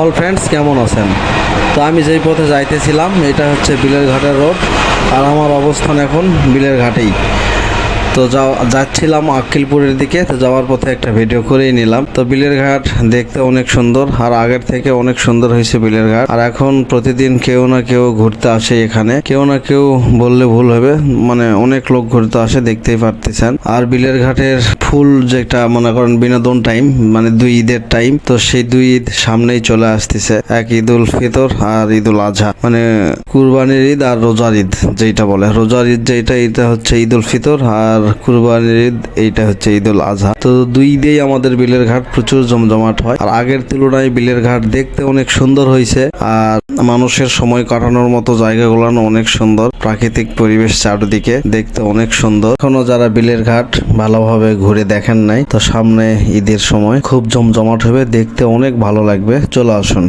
All friends কেমন আছেন? তো আমি যেই পথে যাইতেছিলাম, এটা হচ্ছে বিলের ঘাটের রোড, আর আমার অবস্থান এখন বিলের ঘাটেই। তো যাচ্ছিলাম আক্কিলপুরের দিকে, তো যাওয়ার পথে একটা ভিডিও করেই নিলাম। তো বিলের ঘাট দেখতে অনেক সুন্দর, আর আগের থেকে অনেক সুন্দর হয়েছে বিলের ঘাট। আর এখন প্রতিদিন কেউ না কেউ ঘুরতে আসে এখানে। কেউ না কেউ বললে ভুল হবে মানে অনেক লোক ঘুরতে আসে, দেখতেই পারতেছেন। আর বিলের ঘাটের ফুল যেটা মনে করেন বিনোদন টাইম মানে দুই ঈদের টাইম তো সেই দুই ঈদ সামনেই চলে আসতেছে। এক ঈদ উল ফিতর আর ঈদ উল আজহা মানে কুরবানির ঈদ আর রোজার ঈদ যেটা বলে। রোজার ঈদ যেটা এটা হচ্ছে ঈদ উল ফিতর আর কুরবানির ঈদ, এইটা হচ্ছে ঈদ উল আজহা। তো দুই ঈদেই আমাদের বিলের ঘাট প্রচুর জমজমাট হয়। আর আগের তুলনায় বিলের ঘাট দেখতে অনেক সুন্দর হয়েছে আর মানুষের সময় কাটানোর মতো জায়গাগুলো অনেক সুন্দর। প্রাকৃতিক পরিবেশ চারদিকে দেখতে অনেক সুন্দর। এখনও যারা বিলের ঘাট ভালোভাবে ঘুরে দেখেন নাই, তো সামনে ঈদের সময় খুব জমজমাট হবে, দেখতে অনেক ভালো লাগবে। চলে আসুন।